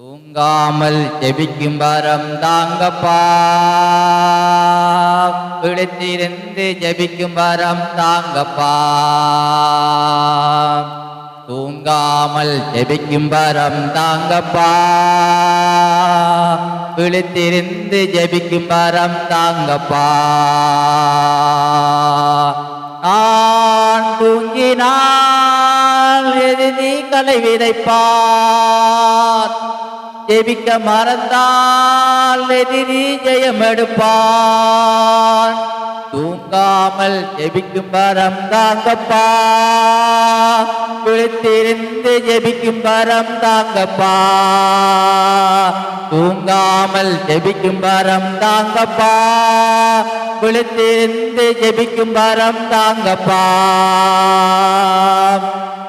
தூங்காமல் ஜெபிக்கும் வரம் தாங்கப்பா. விழித்திருந்து ஜெபிக்கும் வரம் தாங்கப்பா. தூங்காமல் ஜெபிக்கும் வரம் தாங்கப்பா. விழித்திருந்து ஜெபிக்கும் வரம் தாங்கப்பா. நான் தூங்கினால் எதிரி கலை விதைப்பார். ஜெபிக்க மறந்தால் எதிரி ஜெயமெடுப்பான். தூங்காமல் ஜெபிக்கும் வரம் தாங்கப்பா. விழித்திருந்து ஜெபிக்கும் வரம் தாங்கப்பா. தூங்காமல் ஜெபிக்கும் வரம் தாங்கப்பா. விழித்திருந்து ஜெபிக்கும் வரம் தாங்கப்பா.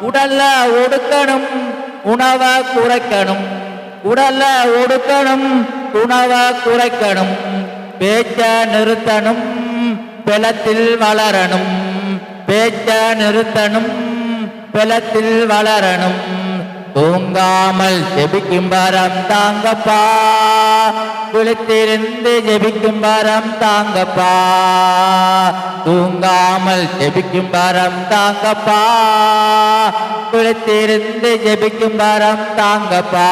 உடல்ல ஒடுக்கணும் உணவை குறைக்கணும். உடல்ல ஒடுக்கணும் உணவை குறைக்கணும் பேச்ச நிறுத்தணும் பிளத்தில் வளரணும் பேச்ச நிறுத்தணும் பிளத்தில் வளரணும். தூங்காமல் செபிக்கும் வரம் தாங்கப்பா. விழித்திருந்து ஜெபிக்கும் வரம் தாங்கப்பா. தூங்காமல் ஜெபிக்கும் வரம் தாங்கப்பா. விழித்திருந்து ஜெபிக்கும் வரம் தாங்கப்பா.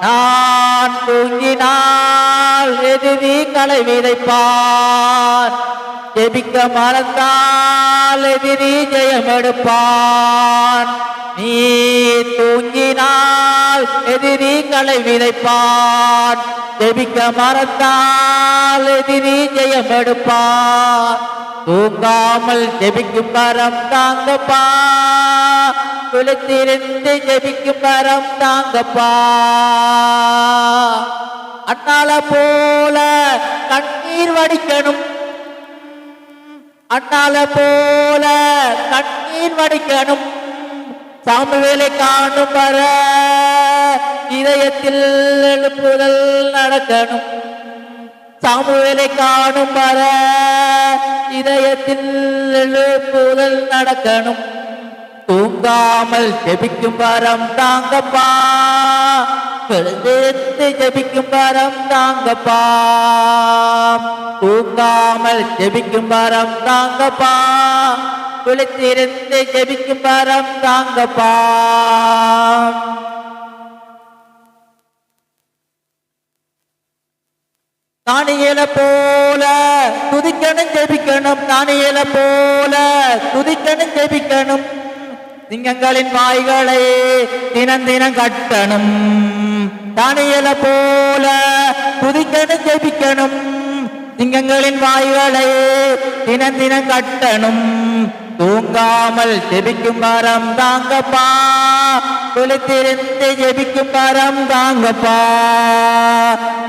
நான் தூங்கினால் எதிரி களை விதைப்பார். ஜெபிக்க மறந்தால் எதிரி ஜெயம் எடுப்பான் நீ தூங்கினால் எதிரி களை விதைப்பான் ஜெபிக்க மறந்தால் எதிரி ஜெயம் எடுப்பான் தூங்காமல் ஜெபிக்கும் மரம் தாங்கப்பா. விழுத்திருந்து ஜெபிக்கும் மரம் தாங்கப்பா. அண்ணால போல கண்ணீர் வடிக்கணும். அண்ணால போல கண்ணீர் வடிக்கணும். சாமுவேலை காணும் வர இதயத்தில் எழுப்புதல் நடக்கணும். சாமுவேலை காணும் வர இதயத்தில் எழுப்புதல் நடக்கணும். தூங்காமல் ஜெபிக்கும் வரம் தாங்கப்பா. எழுந்திருந்து ஜெபிக்கும் வரம் தாங்கப்பா. தூங்காமல் ஜெபிக்கும் வரம் தாங்கப்பா. விழித்திருந்து ஜெபிக்கும் வரம் தாங்கப்பா. தானியல போல துதிக்கணும் ஜெபிக்கணும் தானியல போல துதிக்கணும் ஜெபிக்கணும் சிங்கங்களின் வாய்களை தினம் தினம் கட்டணும் தானியல போல துதிக்கணும் ஜெபிக்கணும் சிங்கங்களின் வாய்களை தினம் தினம் கட்டணும் தூங்காமல் ஜெபிக்கும் மரம் தாங்கப்பா விழித்திருந்து ஜெபிக்கும் வரம் தாங்கப்பா.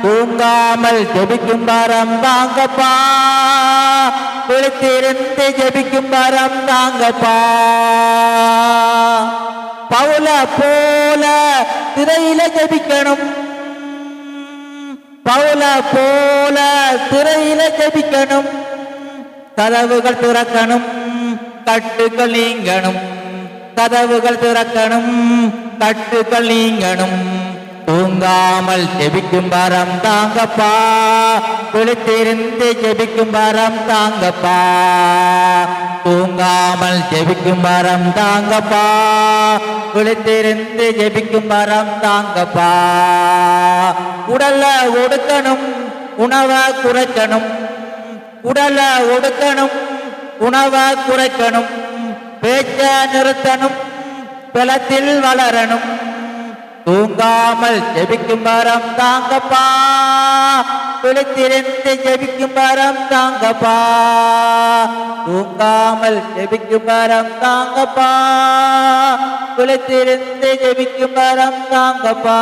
தூங்காமல் ஜெபிக்கும் வரம் தாங்கப்பா. விழித்திருந்து ஜெபிக்கும் வரம் தாங்கப்பா. பவுல போல திரையில ஜெபிக்கணும். பவுல போல திரையில ஜெபிக்கணும். கதவுகள் திறக்கணும். கட்டுக்கள் நீங்கணும். கதவுகள் திறக்கணும் கட்டுக்கள் நீங்கணும். தூங்காமல் ஜெபிக்கும் வரம் தாங்கப்பா. விழித்திருந்து ஜெபிக்கும் வரம் தாங்கப்பா. தூங்காமல் ஜெபிக்கும் வரம் தாங்கப்பா. விழித்திருந்து ஜெபிக்கும் வரம் தாங்கப்பா. உடல்ல ஒடுக்கணும் உணவை குறைக்கணும். உடலை ஒடுக்கணும் உணவை குறைக்கணும். பேச்ச நிறுத்தணும் பிளத்தில் வளரணும் தூங்காமல் ஜெபிக்கும் வரம் தாங்கப்பா விழித்திருந்து ஜெபிக்கும் வரம் தாங்கப்பா தூங்காமல் ஜெபிக்கும் வரம் தாங்கப்பா விழித்திருந்து ஜெபிக்கும் வரம் தாங்கப்பா